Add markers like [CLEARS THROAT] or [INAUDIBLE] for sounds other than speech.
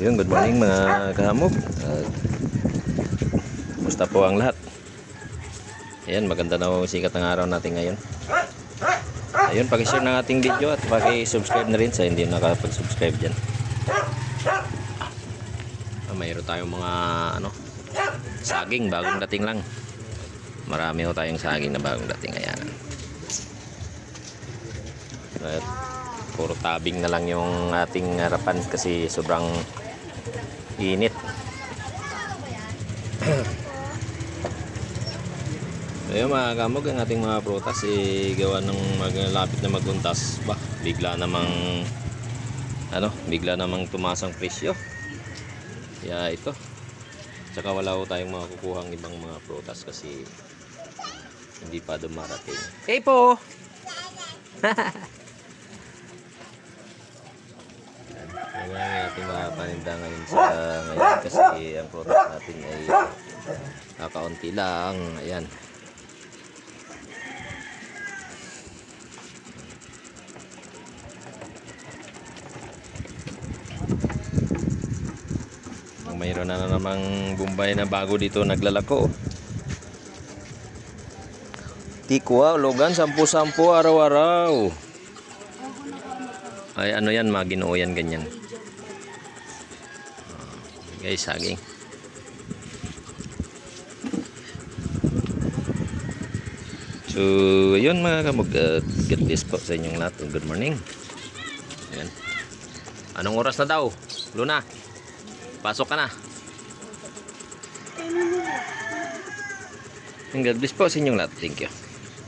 Yun, good morning mga kahamog. Uh, Musta po ang lahat? Ayan, maganda na sikat ng araw natin ngayon. Ayun, pakishare ng ating video at pakisubscribe na rin sa hindi nakapag-subscribe dyan. Ah, mayroon tayong mga ano, saging bagong dating lang. Marami ho tayong saging na bagong dating. Ayan. At puro tabing na lang yung ating harapan kasi sobrang init. [CLEARS THROAT] Ayun mga kamog, ang ating mga prutas eh, gawa ng maglapit na maguntas ba, bigla namang ano, bigla namang tumaas ang presyo. Kaya ito. Tsaka wala ko tayong makukuha ang ibang mga prutas kasi hindi pa dumarating. Hey po! [LAUGHS] Yan ang ating mga paninda ngayon sa ngayon kasi ang prutas natin ay kakaunti lang. Ayan. Mayroon na namang Bombay na bago dito naglalako. Tikwa, logan, sampu-sampu araw-araw. Ay, ano yan, maginoo yan, ganyan. Ah, Guys, saging. So, yun mga kamug, uh, get this po sa inyong lahat. Good morning. Ayan. Anong oras na daw? Luna? Pasok ka na. And God bless po sa inyong lahat. Thank you.